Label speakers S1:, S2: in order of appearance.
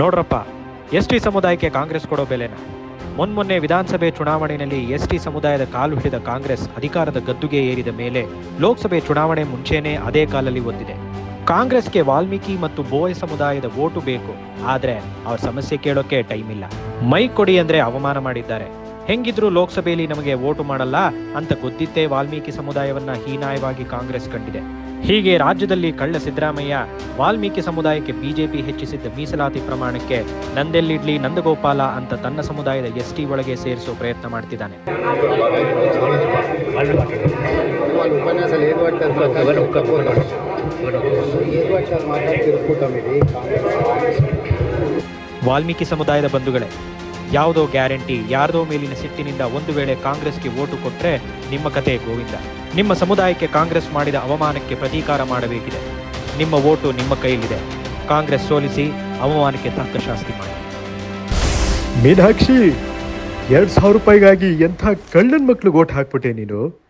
S1: ನೋಡ್ರಪ್ಪ S T ಸಮುದಾಯಕ್ಕೆ ಕಾಂಗ್ರೆಸ್ ಕೊಡೋ ಬೆಲೆನ? ಮೊನ್ಮೊನ್ನೆ ವಿಧಾನಸಭೆ ಚುನಾವಣೆಯಲ್ಲಿ ಎಸ್ ಟಿ ಸಮುದಾಯದ ಕಾಲು ಹಿಡಿದ ಕಾಂಗ್ರೆಸ್ ಅಧಿಕಾರದ ಗದ್ದುಗೆ ಏರಿದ ಮೇಲೆ ಲೋಕಸಭೆ ಚುನಾವಣೆ ಮುಂಚೆನೇ ಅದೇ ಕಾಲಲ್ಲಿ ಒದ್ದಿದೆ. ಕಾಂಗ್ರೆಸ್ಗೆ ವಾಲ್ಮೀಕಿ ಮತ್ತು ಬೋಯ್ ಸಮುದಾಯದ ಓಟು ಬೇಕು, ಆದ್ರೆ ಅವ್ರ ಸಮಸ್ಯೆ ಕೇಳೋಕೆ ಟೈಮ್ ಇಲ್ಲ. ಮೈ ಕೊಡಿ ಅಂದ್ರೆ ಅವಮಾನ ಮಾಡಿದ್ದಾರೆ. ಹೆಂಗಿದ್ರು ಲೋಕಸಭೆಯಲ್ಲಿ ನಮಗೆ ಓಟು ಮಾಡಲ್ಲ ಅಂತ ಗೊತ್ತಿತ್ತೇ ವಾಲ್ಮೀಕಿ ಸಮುದಾಯವನ್ನ ಹೀನಾಯವಾಗಿ ಕಾಂಗ್ರೆಸ್ ಕಂಡಿದೆ. ಹೀಗೆ ರಾಜ್ಯದಲ್ಲಿ ಕಳ್ಳ ಸಿದ್ದರಾಮಯ್ಯ, ವಾಲ್ಮೀಕಿ ಸಮುದಾಯಕ್ಕೆ ಬಿಜೆಪಿ ಹೆಚ್ಚಿಸಿದ್ದ ಮೀಸಲಾತಿ ಪ್ರಮಾಣಕ್ಕೆ ನಂದೆಲ್ಲಿಡ್ಲಿ ನಂದಗೋಪಾಲ ಅಂತ ತನ್ನ ಸಮುದಾಯದ ಎಸ್ಟಿ ಒಳಗೆ ಸೇರಿಸೋ ಪ್ರಯತ್ನ ಮಾಡ್ತಿದ್ದಾನೆ. ವಾಲ್ಮೀಕಿ ಸಮುದಾಯದ ಬಂಧುಗಳೇ, ಯಾವುದೋ ಗ್ಯಾರಂಟಿ, ಯಾರದೋ ಮೇಲಿನ ಸಿಟ್ಟಿನಿಂದ ಒಂದು ವೇಳೆ ಕಾಂಗ್ರೆಸ್ಗೆ ವೋಟು ಕೊಟ್ಟರೆ ನಿಮ್ಮ ಕಥೆ ಗೋವಿಂದ. ನಿಮ್ಮ ಸಮುದಾಯಕ್ಕೆ ಕಾಂಗ್ರೆಸ್ ಮಾಡಿದ ಅವಮಾನಕ್ಕೆ ಪ್ರತೀಕಾರ ಮಾಡಬೇಕಿದೆ. ನಿಮ್ಮ ಓಟು ನಿಮ್ಮ ಕೈಯಲ್ಲಿದೆ. ಕಾಂಗ್ರೆಸ್ ಸೋಲಿಸಿ ಅವಮಾನಕ್ಕೆ ತಕ್ಕ ಶಾಸ್ತಿ ಮಾಡಿ.
S2: ಮೀನಾಕ್ಷಿ, ಎರಡು ಸಾವಿರ ರೂಪಾಯಿಗಾಗಿ ಎಂಥ ಕಳ್ಳನ್ ಮಕ್ಳಿಗೆ ಓಟ್ ಹಾಕ್ಬಿಟ್ಟೆ ನೀನು?